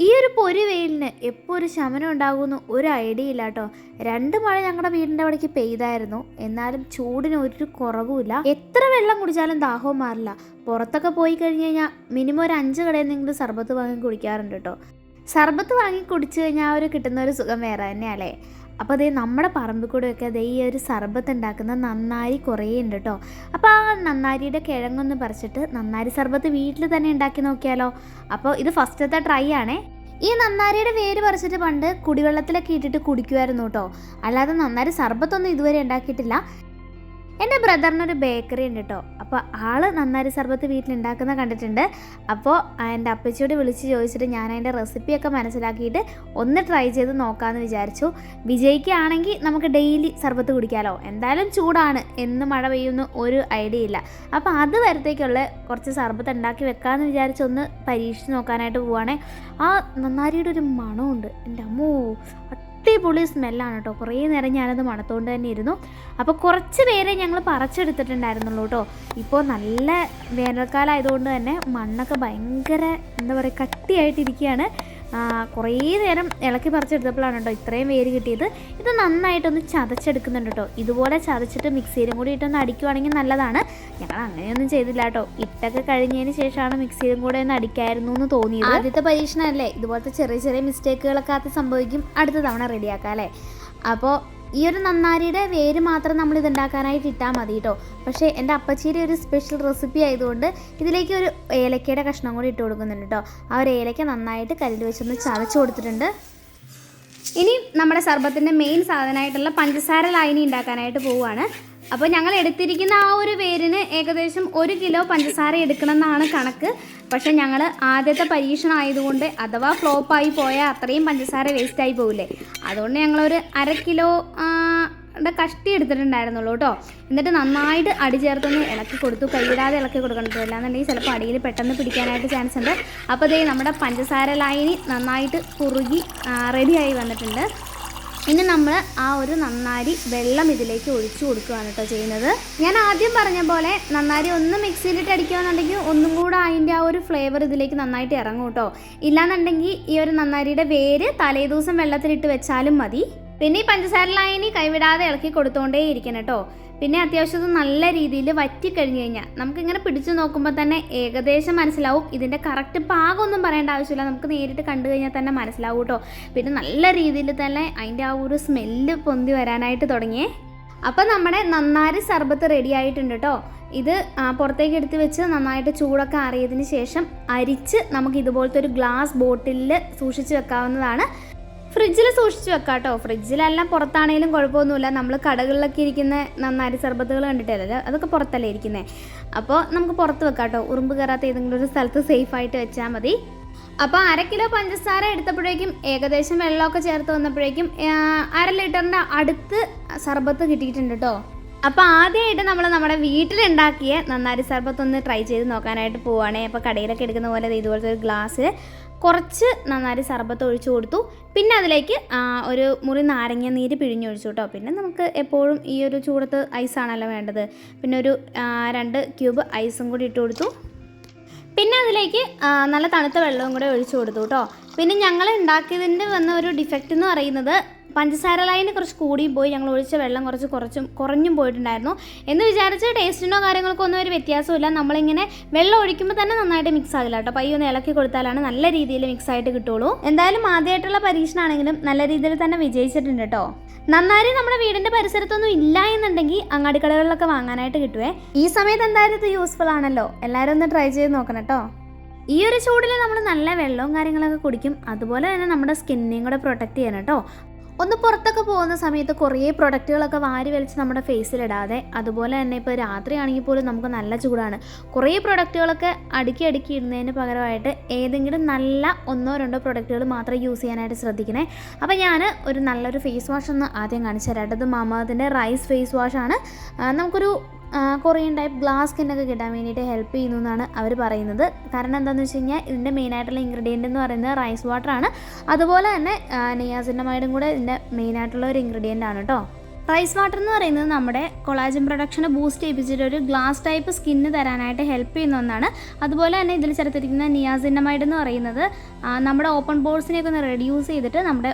ഈ ഒരു പൊരി വെയിലിന് എപ്പോൾ ഒരു ശമനം ഉണ്ടാകുമെന്ന് ഒരു ഐഡിയ ഇല്ല കേട്ടോ. രണ്ട് മഴ ഞങ്ങളുടെ വീടിന്റെ അവിടേക്ക് പെയ്തായിരുന്നു. എന്നാലും ചൂടിന് ഒരു കുറവുമില്ല എത്ര വെള്ളം കുടിച്ചാലും ദാഹവും മാറില്ല. പുറത്തൊക്കെ പോയി കഴിഞ്ഞ് കഴിഞ്ഞാൽ മിനിമം ഒരു അഞ്ച് കടയിൽ നിന്നെങ്കിലും സർബത്ത് വാങ്ങി കുടിക്കാറുണ്ട് കേട്ടോ. സർബത്ത് വാങ്ങി കുടിച്ചു കഴിഞ്ഞാൽ ഒരു കിട്ടുന്ന ഒരു സുഖം വേറെ തന്നെയല്ലേ? അപ്പോൾ അതേ നമ്മുടെ പറമ്പിൽ കൂടെയൊക്കെ അതേ ഈ ഒരു സർബത്ത് ഉണ്ടാക്കുന്ന നന്നാരി കുറേ ഉണ്ട് കേട്ടോ അപ്പോൾ ആ നന്നാരിയുടെ കിഴങ്ങൊന്ന് പറിച്ചിട്ട് നന്നാരി സർബത്ത് വീട്ടിൽ തന്നെ ഉണ്ടാക്കി നോക്കിയാലോ? അപ്പോൾ ഇത് ഫസ്റ്റത്തെ ട്രൈ ആണേ. ഈ നന്നാരിയുടെ വേര് പറിച്ചിട്ട് പണ്ട് കുടിവെള്ളത്തിലൊക്കെ ഇട്ടിട്ട് കുടിക്കുമായിരുന്നു കേട്ടോ അല്ലാതെ നന്നാരി സർബത്തൊന്നും ഇതുവരെ ഉണ്ടാക്കിയിട്ടില്ല. എന്റെ ബ്രദറിനൊരു ബേക്കറി ഉണ്ട് കേട്ടോ അപ്പോൾ ആൾ നന്നായി സർബത്ത് വീട്ടിലുണ്ടാക്കുന്ന കണ്ടിട്ടുണ്ട്. അപ്പോൾ എന്റെ അപ്പച്ചിയോട് വിളിച്ച് ചോദിച്ചിട്ട് ഞാൻ അതിന്റെ റെസിപ്പിയൊക്കെ മനസ്സിലാക്കിയിട്ട് ഒന്ന് ട്രൈ ചെയ്ത് നോക്കാമെന്ന് വിചാരിച്ചു. വിജയിക്കുകയാണെങ്കിൽ നമുക്ക് ഡെയിലി സർബത്ത് കുടിക്കാമല്ലോ എന്തായാലും ചൂടാണ്. എന്ന് മഴ പെയ്യുന്ന ഒരു ഐഡിയ ഇല്ല. അപ്പോൾ അത് വരത്തേക്കുള്ള കുറച്ച് സർബത്ത് ഉണ്ടാക്കി വെക്കാമെന്ന് വിചാരിച്ച് ഒന്ന് പരീക്ഷിച്ച് നോക്കാനായിട്ട് പോവുകയാണെ ആ നന്നാരിയുടെ ഒരു മണമുണ്ട്. എന്റെ അമ്മോ അടിപൊളി സ്മെല്ലാണ് കേട്ടോ. കുറേ നേരം ഞാനത് മണത്തുകൊണ്ട് തന്നെ ഇരുന്നു. അപ്പോൾ കുറച്ച് പേരെ ഞങ്ങൾ പറിച്ചെടുത്തിട്ടുണ്ടായിരുന്നുള്ളൂ കേട്ടോ. ഇപ്പോൾ നല്ല വേനൽക്കാലം ആയതുകൊണ്ട് തന്നെ മണ്ണൊക്കെ ഭയങ്കര എന്താ പറയുക കട്ടിയായിട്ടിരിക്കുകയാണ്. കുറേ നേരം ഇളക്കി പറിച്ചെടുത്തപ്പോഴാണ് കേട്ടോ ഇത്രയും വേര് കിട്ടിയത്. ഇത് നന്നായിട്ടൊന്ന് ചതച്ചെടുക്കുന്നുണ്ട് കേട്ടോ. ഇതുപോലെ ചതച്ചിട്ട് മിക്സിയിലും കൂടി ഇട്ടൊന്ന് അടിക്കുവാണെങ്കിൽ നല്ലതാണ്. ഞങ്ങൾ അങ്ങനെയൊന്നും ചെയ്തില്ല കേട്ടോ. ഇട്ടൊക്കെ കഴിഞ്ഞതിന് ശേഷമാണ് മിക്സിയിലും കൂടെ ഒന്ന് അടിക്കായിരുന്നു എന്ന് തോന്നിയത്. ആദ്യത്തെ പരീക്ഷണമല്ലേ? ഇതുപോലത്തെ ചെറിയ ചെറിയ മിസ്റ്റേക്കുകളൊക്കെ അത് സംഭവിക്കും. അടുത്ത തവണ റെഡിയാക്കാം അല്ലേ? അപ്പോൾ ഈ ഒരു നന്നാരിയുടെ വേര് മാത്രം നമ്മൾ ഇത് ഉണ്ടാക്കാനായിട്ട് ഇട്ടാൽ മതി കേട്ടോ പക്ഷേ എന്റെ അപ്പച്ചിയുടെ ഒരു സ്പെഷ്യൽ റെസിപ്പി ആയതുകൊണ്ട് ഇതിലേക്ക് ഒരു ഏലക്കയുടെ കഷ്ണം കൂടി ഇട്ട് കൊടുക്കുന്നുണ്ട് കേട്ടോ ആ ഒരു ഏലക്ക നന്നായിട്ട് കല്ലിൽ വെച്ചൊന്ന് ചതച്ച് കൊടുത്തിട്ടുണ്ട്. ഇനി നമ്മുടെ സർബത്തിന്റെ മെയിൻ സാധനമായിട്ടുള്ള പഞ്ചസാര ലായനി ഉണ്ടാക്കാനായിട്ട് പോവുകയാണ്. അപ്പോൾ ഞങ്ങൾ എടുത്തിരിക്കുന്ന ആ ഒരു പേരിന് ഏകദേശം ഒരു കിലോ പഞ്ചസാര എടുക്കണമെന്നാണ് കണക്ക്. പക്ഷെ ഞങ്ങൾ ആദ്യത്തെ പരീക്ഷണം ആയതുകൊണ്ട് അഥവാ ഫ്ലോപ്പായി പോയാൽ അത്രയും പഞ്ചസാര വേസ്റ്റായി പോകില്ലേ അതുകൊണ്ട് ഞങ്ങളൊരു അര കിലോ കഷ്ടി എടുത്തിട്ടുണ്ടായിരുന്നുള്ളൂ കേട്ടോ. എന്നിട്ട് നന്നായിട്ട് അടി ചേർത്തൊന്ന് ഇളക്കി കൊടുത്തു. കൈവിടാതെ ഇളക്കി കൊടുക്കണം കേട്ടോ അല്ലാന്നുണ്ടെങ്കിൽ ചിലപ്പോൾ അടിയിൽ പെട്ടെന്ന് പിടിക്കാനായിട്ട് ചാൻസ് ഉണ്ട്. അപ്പോൾ ഇതേ നമ്മുടെ പഞ്ചസാര ലായനി നന്നായിട്ട് കുറുകി റെഡിയായി വന്നിട്ടുണ്ട്. ഇനി നമ്മൾ ആ ഒരു നന്നാരി വെള്ളം ഇതിലേക്ക് ഒഴിച്ചു കൊടുക്കുകയാണ് കേട്ടോ ചെയ്യുന്നത്. ഞാൻ ആദ്യം പറഞ്ഞ പോലെ നന്നാരി ഒന്ന് മിക്സിയിലിട്ട് അടിക്കുകയാണെന്നുണ്ടെങ്കിൽ ഒന്നും കൂടെ അതിന്റെ ആ ഒരു ഫ്ലേവർ ഇതിലേക്ക് നന്നായിട്ട് ഇറങ്ങും കേട്ടോ. ഇല്ലാന്നുണ്ടെങ്കിൽ ഈ ഒരു നന്നാരിയുടെ വേര് തലേദിവസം വെള്ളത്തിലിട്ട് വെച്ചാലും മതി. പിന്നെ ഈ പഞ്ചസാര ലായനി കൈവിടാതെ ഇളക്കി കൊടുത്തോണ്ടേ ഇരിക്കണം കേട്ടോ. പിന്നെ അത്യാവശ്യം നല്ല രീതിയിൽ വറ്റി കഴിഞ്ഞ് കഴിഞ്ഞാൽ നമുക്കിങ്ങനെ പിടിച്ചു നോക്കുമ്പോൾ തന്നെ ഏകദേശം മനസ്സിലാവും. ഇതിന്റെ കറക്റ്റ് പാകമൊന്നും പറയേണ്ട ആവശ്യമില്ല. നമുക്ക് നേരിട്ട് കണ്ടു കഴിഞ്ഞാൽ തന്നെ മനസ്സിലാവും കേട്ടോ. പിന്നെ നല്ല രീതിയിൽ തന്നെ അതിന്റെ ആ ഒരു സ്മെല്ല് പൊന്തി വരാനായിട്ട് തുടങ്ങിയേ അപ്പം നമ്മുടെ നന്നാരി സർബത്ത് റെഡി ആയിട്ടുണ്ട് കേട്ടോ. ഇത് പുറത്തേക്ക് എടുത്ത് വെച്ച് നന്നായിട്ട് ചൂടൊക്കെ അറിയതിന് ശേഷം അരിച്ച് നമുക്ക് ഇതുപോലത്തെ ഒരു ഗ്ലാസ് ബോട്ടിലിൽ സൂക്ഷിച്ച് വെക്കാവുന്നതാണ്. ഫ്രിഡ്ജിൽ സൂക്ഷിച്ചു വെക്കാം കേട്ടോ ഫ്രിഡ്ജിലെല്ലാം പുറത്താണെങ്കിലും കുഴപ്പമൊന്നുമില്ല. നമ്മൾ കടകളിലൊക്കെ ഇരിക്കുന്ന നന്നാരി സർബത്തുകൾ കണ്ടിട്ടല്ലേ? അതൊക്കെ പുറത്തല്ലേ ഇരിക്കുന്നത് അപ്പോൾ നമുക്ക് പുറത്ത് വെക്കാം കേട്ടോ ഉറുമ്പ് കയറാത്ത ഏതെങ്കിലും ഒരു സ്ഥലത്ത് സേഫായിട്ട് വെച്ചാൽ മതി. അപ്പോൾ അര കിലോ പഞ്ചസാര എടുത്തപ്പോഴേക്കും ഏകദേശം വെള്ളമൊക്കെ ചേർത്ത് വന്നപ്പോഴേക്കും അര ലിറ്ററിന്റെ അടുത്ത് സർബത്ത് കിട്ടിയിട്ടുണ്ട് കേട്ടോ അപ്പോൾ ആദ്യമായിട്ട് നമ്മൾ നമ്മുടെ വീട്ടിലുണ്ടാക്കിയ നന്നാരി സർബത്ത് ഒന്ന് ട്രൈ ചെയ്ത് നോക്കാനായിട്ട് പോവുകയാണേ അപ്പോൾ കടയിലൊക്കെ എടുക്കുന്ന പോലെ ഇതുപോലത്തെ ഒരു ഗ്ലാസ്സിൽ കുറച്ച് നന്നായിട്ട് സർബത്ത് ഒഴിച്ചു കൊടുത്തു. പിന്നെ അതിലേക്ക് ഒരു മുറി നാരങ്ങ നീര് പിഴിഞ്ഞൊഴിച്ചു കേട്ടോ. പിന്നെ നമുക്ക് എപ്പോഴും ഈ ഒരു ചൂടത്ത് ഐസാണല്ലോ വേണ്ടത്. പിന്നെ ഒരു രണ്ട് ക്യൂബ് ഐസും കൂടി ഇട്ട് കൊടുത്തു. പിന്നെ അതിലേക്ക് നല്ല തണുത്ത വെള്ളവും കൂടെ ഒഴിച്ചു കൊടുത്തു കേട്ടോ. പിന്നെ ഞങ്ങൾ ഉണ്ടാക്കിയതിന്റെ വന്ന ഒരു ഡിഫക്റ്റ് എന്ന് പറയുന്നത് പഞ്ചസാര ലൈന് കുറച്ച് കൂടിയും പോയി. ഞങ്ങൾ ഒഴിച്ച വെള്ളം കുറച്ച് കുറച്ചും കുറഞ്ഞും പോയിട്ടുണ്ടായിരുന്നു. എന്ന് വിചാരിച്ച് ടേസ്റ്റിനോ കാര്യങ്ങൾക്കോ ഒന്നും ഒരു വ്യത്യാസമില്ല നമ്മളിങ്ങനെ വെള്ളം ഒഴിക്കുമ്പോൾ തന്നെ നന്നായിട്ട് മിക്സ് ആകില്ല കേട്ടോ. പയ്യെ ഒന്ന് ഇളക്കി കൊടുത്താലാണ് നല്ല രീതിയിൽ മിക്സ് ആയിട്ട് കിട്ടുള്ളൂ. എന്തായാലും ആദ്യമായിട്ടുള്ള പരീക്ഷണമാണെങ്കിലും നല്ല രീതിയിൽ തന്നെ വിജയിച്ചിട്ടുണ്ട് കേട്ടോ. നന്നായി നമ്മുടെ വീടിന്റെ പരിസരത്തൊന്നും ഇല്ല എന്നുണ്ടെങ്കിൽ അങ്ങാടിക്കടകളിലൊക്കെ വാങ്ങാനായിട്ട് കിട്ടുവേ. ഈ സമയത്ത് എന്തായാലും ഇത് യൂസ്ഫുൾ ആണല്ലോ. എല്ലാവരും ഒന്ന് ട്രൈ ചെയ്ത് നോക്കണം കേട്ടോ. ഈ ഒരു ചൂടിൽ നമ്മൾ നല്ല വെള്ളവും കാര്യങ്ങളൊക്കെ കുടിക്കും. അതുപോലെ തന്നെ നമ്മുടെ സ്കിന്നിനെയും കൂടെ പ്രൊട്ടക്റ്റ് ചെയ്യണം കേട്ടോ. ഒന്ന് പുറത്തൊക്കെ പോകുന്ന സമയത്ത് കുറേ പ്രൊഡക്റ്റുകളൊക്കെ വാരി വലിച്ച് നമ്മുടെ ഫേസിലിടാതെ അതുപോലെ തന്നെ ഇപ്പോൾ രാത്രിയാണെങ്കിൽ പോലും നമുക്ക് നല്ല ചൂടാണ്. കുറേ പ്രൊഡക്റ്റുകളൊക്കെ അടുക്കി അടുക്കി ഇടുന്നതിന് പകരമായിട്ട് ഏതെങ്കിലും നല്ല ഒന്നോ രണ്ടോ പ്രൊഡക്റ്റുകൾ മാത്രം യൂസ് ചെയ്യാനായിട്ട് ശ്രദ്ധിക്കണേ. അപ്പോൾ ഞാൻ ഒരു നല്ലൊരു ഫേസ് വാഷ് ഒന്ന് ആദ്യം കാണിച്ചു തരാം. ഇത് മാമാതിന്റെ റൈസ് ഫേസ് വാഷാണ് നമുക്കൊരു കൊറിയൻ ടൈപ്പ് ഗ്ലാസ് സ്കിന്നൊക്കെ കിട്ടാൻ വേണ്ടിയിട്ട് ഹെൽപ്പ് ചെയ്യുന്നു എന്നാണ് അവർ പറയുന്നത്. കാരണം എന്താണെന്ന് വെച്ച് കഴിഞ്ഞാൽ ഇതിന്റെ മെയിനായിട്ടുള്ള ഇൻഗ്രീഡിയന്റ് എന്ന് പറയുന്നത് റൈസ് വാട്ടറാണ് അതുപോലെ തന്നെ നിയാസിനമൈഡും കൂടെ ഇതിന്റെ മെയിനായിട്ടുള്ള ഒരു ഇൻഗ്രീഡിയന്റ് ആണ് കേട്ടോ റൈസ് വാട്ടർ എന്ന് പറയുന്നത് നമ്മുടെ കൊളാജൻ പ്രൊഡക്ഷനെ ബൂസ്റ്റ് ചെയ്യിപ്പിച്ചിട്ട് ഒരു ഗ്ലാസ് ടൈപ്പ് സ്കിന്ന് തരാനായിട്ട് ഹെൽപ്പ് ചെയ്യുന്ന ഒന്നാണ്. അതുപോലെ തന്നെ ഇതിൽ ചേർത്തിരിക്കുന്ന നിയാസിനമൈഡ് എന്ന് പറയുന്നത് നമ്മുടെ ഓപ്പൺ ബോൾസിനെയൊക്കെ ഒന്ന് റെഡ്യൂസ് ചെയ്തിട്ട് നമ്മുടെ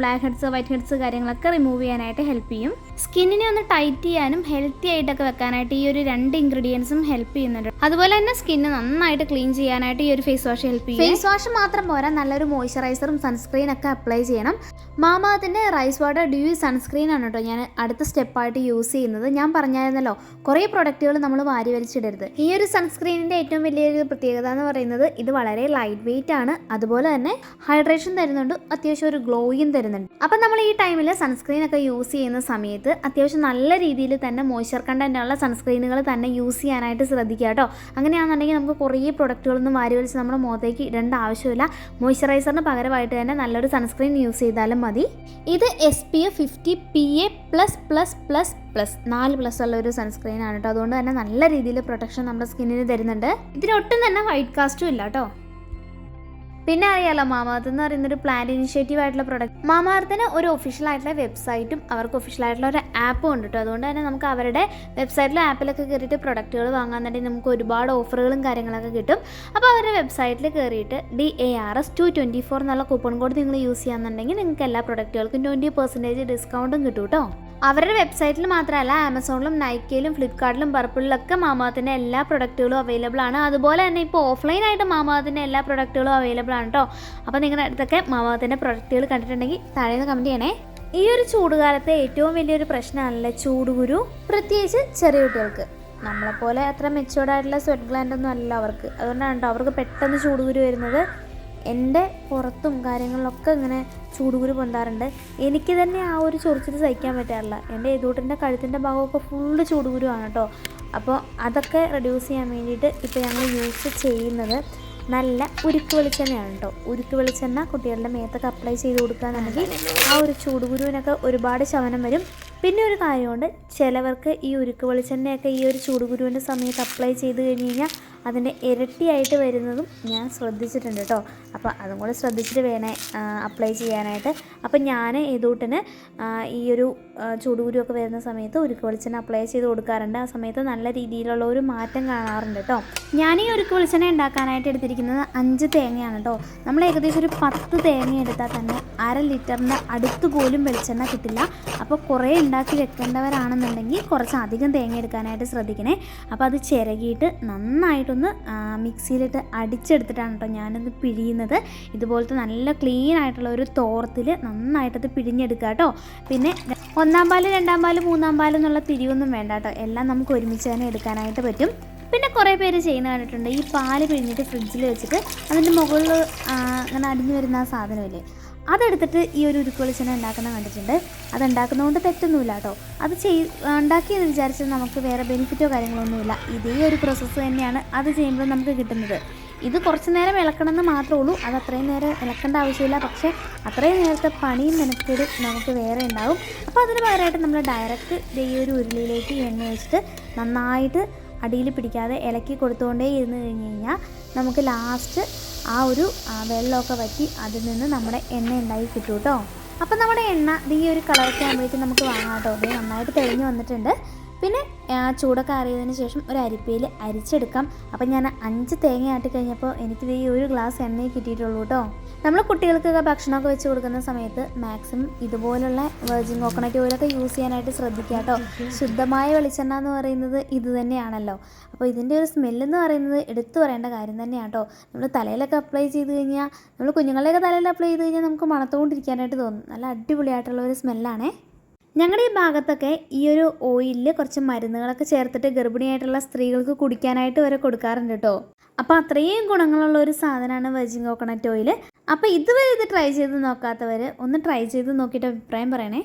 ബ്ലാക്ക് ഹെഡ്സ് വൈറ്റ് ഹെഡ്സ് കാര്യങ്ങളൊക്കെ റിമൂവ് ചെയ്യാനായിട്ട് ഹെൽപ്പ് ചെയ്യും. സ്കിന്നിനെ ഒന്ന് ടൈറ്റ് ചെയ്യാനും ഹെൽത്തി ആയിട്ടൊക്കെ വെക്കാനായിട്ട് ഈ ഒരു രണ്ട് ഇൻഗ്രീഡിയൻസും ഹെൽപ്പ് ചെയ്യുന്നുണ്ട്. അതുപോലെ തന്നെ സ്കിന്ന് നന്നായിട്ട് ക്ലീൻ ചെയ്യാനായിട്ട് ഈ ഒരു ഫേസ് വാഷ് ഹെൽപ്പ് ചെയ്യും ഫേസ് വാഷ് മാത്രം പോരാ നല്ലൊരു മോയ്സ്ചറൈസറും സൺസ്ക്രീൻ ഒക്കെ അപ്ലൈ ചെയ്യണം. മാമാത്തിന്റെ റൈസ് വാട്ടർ ഡ്യൂ സൺസ്ക്രീൻ ആണ് കേട്ടോ ഞാൻ അടുത്ത സ്റ്റെപ്പായിട്ട് യൂസ് ചെയ്യുന്നത്. ഞാൻ പറഞ്ഞായിരുന്നല്ലോ കുറേ പ്രൊഡക്റ്റുകൾ നമ്മൾ വാരി വലിച്ചിടരുത്. ഈ ഒരു സൺസ്ക്രീനിന്റെ ഏറ്റവും വലിയൊരു പ്രത്യേകത എന്ന് പറയുന്നത് ഇത് വളരെ ലൈറ്റ് വെയിറ്റ് ആണ്. അതുപോലെ തന്നെ ഹൈഡ്രേഷൻ തരുന്നുണ്ട് അത്യാവശ്യം ഒരു ഗ്ലോയും തരുന്നുണ്ട്. അപ്പം നമ്മൾ ഈ ടൈമിൽ സൺസ്ക്രീൻ ഒക്കെ യൂസ് ചെയ്യുന്ന സമയത്ത് അത്യാവശ്യം നല്ല രീതിയിൽ തന്നെ മോയ്സ്ചർ കണ്ടന്റ് ഉള്ള സൺസ്ക്രീനുകൾ തന്നെ യൂസ് ചെയ്യാനായിട്ട് ശ്രദ്ധിക്കുക കേട്ടോ. അങ്ങനെയാണെന്നുണ്ടെങ്കിൽ നമുക്ക് കുറേ പ്രൊഡക്റ്റുകളൊന്നും വാരി വലിച്ച് നമ്മുടെ മുഖത്തേക്ക് ഇടേണ്ട ആവശ്യമില്ല. മോയ്സ്ചറൈസറിന് പകരമായിട്ട് തന്നെ നല്ലൊരു സൺസ്ക്രീൻ യൂസ് ചെയ്താലും മതി. ഇത് S P F fifty P A plus plus plus plus നാല് പ്ലസ് ഉള്ള ഒരു സൺസ്ക്രീൻ ആണ് കേട്ടോ. അതുകൊണ്ട് തന്നെ നല്ല രീതിയിൽ പ്രൊട്ടക്ഷൻ നമ്മുടെ സ്കിന്നിന് തരുന്നുണ്ട്. ഇതിനൊട്ടും തന്നെ വൈറ്റ് കാസ്റ്റും ഇല്ല കേട്ടോ. പിന്നെ അറിയാലോ മാമാർത്ത് എന്ന് പറയുന്ന ഒരു പ്ലാന്റ് ഇനിഷ്യേറ്റീവ് ആയിട്ടുള്ള പ്രൊഡക്റ്റ് മാമാർത്തിന് ഒരു ഒഫീഷ്യൽ ആയിട്ടുള്ള വെബ്സൈറ്റും അവർക്ക് ഒഫീഷ്യൽ ആയിട്ടുള്ള ഒരു ആപ്പും ഉണ്ട് കേട്ടോ അതുകൊണ്ട് തന്നെ നമുക്ക് അവരുടെ വെബ്സൈറ്റിലും ആപ്പിലൊക്കെ കയറിയിട്ട് പ്രൊഡക്റ്റുകൾ വാങ്ങാന്നുണ്ടെങ്കിൽ നമുക്ക് ഒരുപാട് ഓഫറുകളും കാര്യങ്ങളൊക്കെ കിട്ടും. അപ്പോൾ അവരുടെ വെബ്സൈറ്റിൽ കയറിയിട്ട് D A R S two twenty four എന്നുള്ള കൂപ്പൺ കോഡ് നിങ്ങൾ യൂസ് ചെയ്യാന്നുണ്ടെങ്കിൽ നിങ്ങൾക്ക് എല്ലാ പ്രൊഡക്റ്റുകൾക്കും ട്വന്റി പെർസെന്റേജ് ഡിസ്കൗണ്ടും കിട്ടും കേട്ടോ അവരുടെ വെബ്സൈറ്റിൽ മാത്രമല്ല ആമസോണിലും നൈക്കയിലും ഫ്ലിപ്കാർട്ടിലും പർപ്പിളിലൊക്കെ മാമാത്തിന്റെ എല്ലാ പ്രൊഡക്റ്റുകളും അവൈലബിൾ ആണ്. അതുപോലെ തന്നെ ഇപ്പോൾ ഓഫ്ലൈനായിട്ട് മാമാത്തിന്റെ എല്ലാ പ്രൊഡക്റ്റുകളും അവൈലബിൾ ആണ് കേട്ടോ. അപ്പോൾ നിങ്ങളുടെ അടുത്തൊക്കെ മാമാത്തിന്റെ പ്രൊഡക്റ്റുകൾ കണ്ടിട്ടുണ്ടെങ്കിൽ താഴെ കമന്റ് ചെയ്യണേ. ഈ ഒരു ചൂടുകാലത്തെ ഏറ്റവും വലിയൊരു പ്രശ്നമാണല്ലേ ചൂടുകുരു? പ്രത്യേകിച്ച് ചെറിയ കുട്ടികൾക്ക്. നമ്മളെപ്പോലെ അത്ര മെച്ചുവേർഡായിട്ടുള്ള സ്വെറ്റ് ഗ്ലാൻഡൊന്നും അല്ല അവർക്ക്. അതുകൊണ്ടാണ് കേട്ടോ അവർക്ക് പെട്ടെന്ന് ചൂടുകുരു വരുന്നത്. എന്റെ പുറത്തും കാര്യങ്ങളിലൊക്കെ ഇങ്ങനെ ചൂടുകുരു പൊന്താറുണ്ട്. എനിക്ക് തന്നെ ആ ഒരു ചൊറിച്ചിൽ സഹിക്കാൻ പറ്റാറില്ല. എന്റെ എതൂട്ടിന്റെ കഴുത്തിന്റെ ഭാഗമൊക്കെ ഫുള്ള് ചൂടുകുരുവാണ് കേട്ടോ അപ്പോൾ അതൊക്കെ റെഡ്യൂസ് ചെയ്യാൻ വേണ്ടിയിട്ട് ഇപ്പോൾ ഞങ്ങൾ യൂസ് ചെയ്യുന്നത് നല്ല ഉരുക്ക് വെളിച്ചെണ്ണയാണ് കേട്ടോ ഉരുക്ക് വെളിച്ചെണ്ണ കുട്ടികളുടെ മേത്തൊക്കെ അപ്ലൈ ചെയ്ത് കൊടുക്കുകയാണെങ്കിൽ ആ ഒരു ചൂടുകുരുവിനൊക്കെ ഒരുപാട് ശമനം വരും. പിന്നെ ഒരു കാര്യമുണ്ട്. ചിലവർക്ക് ഈ ഉരുക്ക് വെളിച്ചെണ്ണയൊക്കെ ഈ ഒരു ചൂടുകുരുവിന്റെ സമയത്ത് അപ്ലൈ ചെയ്ത് കഴിഞ്ഞ് കഴിഞ്ഞാൽ അതിന്റെ ഇരട്ടിയായിട്ട് വരുന്നതും ഞാൻ ശ്രദ്ധിച്ചിട്ടുണ്ട് കേട്ടോ. അപ്പോൾ അതും കൂടെ ശ്രദ്ധിച്ചിട്ട് വേണേ അപ്ലൈ ചെയ്യാനായിട്ട്. അപ്പോൾ ഞാൻ ഏതൂട്ടിന് ഈ ഒരു ചൂടുകുരുവൊക്കെ വരുന്ന സമയത്ത് ഉരുക്ക് വെളിച്ചെണ്ണ അപ്ലൈ ചെയ്ത് കൊടുക്കാറുണ്ട്. ആ സമയത്ത് നല്ല രീതിയിലുള്ള ഒരു മാറ്റം കാണാറുണ്ട് കേട്ടോ. ഞാൻ ഈ ഉരുക്ക് വെളിച്ചെണ്ണ ഉണ്ടാക്കാനായിട്ട് എടുത്തിരിക്കുന്നത് അഞ്ച് തേങ്ങയാണ് കേട്ടോ. നമ്മൾ ഏകദേശം ഒരു പത്ത് തേങ്ങ എടുത്താൽ തന്നെ അര ലിറ്ററിന്റെ അടുത്ത് പോലും വെളിച്ചെണ്ണ കിട്ടില്ല. അപ്പോൾ കുറേ ഉണ്ടാക്കി വെക്കേണ്ടവരാണെന്നുണ്ടെങ്കിൽ കുറച്ചധികം തേങ്ങ എടുക്കാനായിട്ട് ശ്രദ്ധിക്കണേ. അപ്പോൾ അത് ചിരകിയിട്ട് നന്നായിട്ടൊന്ന് മിക്സിയിലിട്ട് അടിച്ചെടുത്തിട്ടാണ് കേട്ടോ ഞാനത് പിഴിയുന്നത്. ഇതുപോലത്തെ നല്ല ക്ലീൻ ആയിട്ടുള്ള ഒരു തോർത്തിൽ നന്നായിട്ടത് പിഴിഞ്ഞെടുക്കുക കേട്ടോ. പിന്നെ ഒന്നാം പാൽ രണ്ടാം പാൽ മൂന്നാം പാൽ എന്നുള്ള തിരിവൊന്നും വേണ്ട കേട്ടോ. എല്ലാം നമുക്ക് ഒരുമിച്ച് തന്നെ എടുക്കാനായിട്ട് പറ്റും. പിന്നെ കുറേ പേര് ചെയ്യുന്ന കണ്ടിട്ടുണ്ട് ഈ പാൽ പിഴിഞ്ഞിട്ട് ഫ്രിഡ്ജിൽ വെച്ചിട്ട് അതിന്റെ മുകളിൽ അങ്ങനെ അടിഞ്ഞു വരുന്ന ആ സാധനമില്ലേ? അതെടുത്തിട്ട് ഈ ഒരു ഉരുക്ക് വെളിച്ചെണ്ണ ഉണ്ടാക്കുന്ന കണ്ടിട്ടുണ്ട്. അത് ഉണ്ടാക്കുന്നതുകൊണ്ട് തെറ്റൊന്നുമില്ല കേട്ടോ. അത് ചെയ് ഉണ്ടാക്കിയെന്ന് വിചാരിച്ച് നമുക്ക് വേറെ ബെനിഫിറ്റോ കാര്യങ്ങളൊന്നുമില്ല. ഇതേ ഒരു പ്രോസസ്സ് തന്നെയാണ് അത് ചെയ്യുമ്പോൾ നമുക്ക് കിട്ടുന്നത്. ഇത് കുറച്ച് നേരം ഇളക്കണമെന്ന് മാത്രമേ ഉള്ളൂ. അത് അത്രയും നേരം ഇളക്കേണ്ട ആവശ്യമില്ല. പക്ഷേ അത്രയും നേരത്തെ പണിയും മെനക്കേട് നമുക്ക് വേറെ ഉണ്ടാവും. അപ്പോൾ അതിന് പകരമായിട്ട് നമ്മൾ ഡയറക്റ്റ് ഈ ഒരു ഉരുളിയിലേക്ക് എണ്ണ വെച്ചിട്ട് നന്നായിട്ട് അടിയിൽ പിടിക്കാതെ ഇളക്കി കൊടുത്തുകൊണ്ടേ ഇരുന്ന് കഴിഞ്ഞ് കഴിഞ്ഞാൽ നമുക്ക് ലാസ്റ്റ് ആ ഒരു വെള്ളമൊക്കെ വറ്റി അതിൽ നിന്ന് നമ്മുടെ എണ്ണ ഉണ്ടായി കിട്ടും കേട്ടോ അപ്പം നമ്മുടെ എണ്ണ ഈ ഒരു കളറൊക്കെ ആകുമ്പോഴേക്കും നമുക്ക് വാങ്ങാം കേട്ടോ. നന്നായിട്ട് തെളിഞ്ഞ് വന്നിട്ടുണ്ട്. പിന്നെ ചൂടൊക്കെ അറിയതിന് ശേഷം ഒരു അരിപ്പയിൽ അരിച്ചെടുക്കാം. അപ്പം ഞാൻ അഞ്ച് തേങ്ങ ആട്ടി കഴിഞ്ഞപ്പോൾ എനിക്ക് ഈ ഒരു ഗ്ലാസ് എണ്ണയെ കിട്ടിയിട്ടുള്ളൂ കേട്ടോ നമ്മൾ കുട്ടികൾക്കൊക്കെ ഭക്ഷണമൊക്കെ വെച്ച് കൊടുക്കുന്ന സമയത്ത് മാക്സിമം ഇതുപോലുള്ള വെർജിൻ കോക്കനട്ട് ഓയിലൊക്കെ യൂസ് ചെയ്യാനായിട്ട് ശ്രദ്ധിക്കുക കേട്ടോ ശുദ്ധമായ വെളിച്ചെണ്ണ എന്ന് പറയുന്നത് ഇത് തന്നെയാണല്ലോ. അപ്പോൾ ഇതിന്റെ ഒരു സ്മെല്ലെന്ന് പറയുന്നത് എടുത്തു പറയേണ്ട കാര്യം തന്നെയാണ് കേട്ടോ നമ്മൾ തലയിലൊക്കെ അപ്ലൈ ചെയ്ത് കഴിഞ്ഞാൽ നമ്മൾ കുഞ്ഞുങ്ങളുടെയൊക്കെ തലയിൽ അപ്ലൈ ചെയ്ത് കഴിഞ്ഞാൽ നമുക്ക് മണത്തുകൊണ്ടിരിക്കാനായിട്ട് തോന്നും. നല്ല അടിപൊളിയായിട്ടുള്ള ഒരു സ്മെല്ലാണേ ഞങ്ങളുടെ ഈ ഭാഗത്തൊക്കെ ഈ ഒരു ഓയിലിൽ കുറച്ച് മരുന്നുകളൊക്കെ ചേർത്തിട്ട് ഗർഭിണിയായിട്ടുള്ള സ്ത്രീകൾക്ക് കുടിക്കാനായിട്ട് വരെ കൊടുക്കാറുണ്ട് കേട്ടോ അപ്പോൾ അത്രയും ഗുണങ്ങളുള്ള ഒരു സാധനമാണ് വെർജിൻ കോക്കനട്ട് ഓയിൽ അപ്പോൾ ഇതുവരെ ഇത് ട്രൈ ചെയ്ത് നോക്കാത്തവർ ഒന്ന് ട്രൈ ചെയ്ത് നോക്കിയിട്ട് അഭിപ്രായം പറയണേ.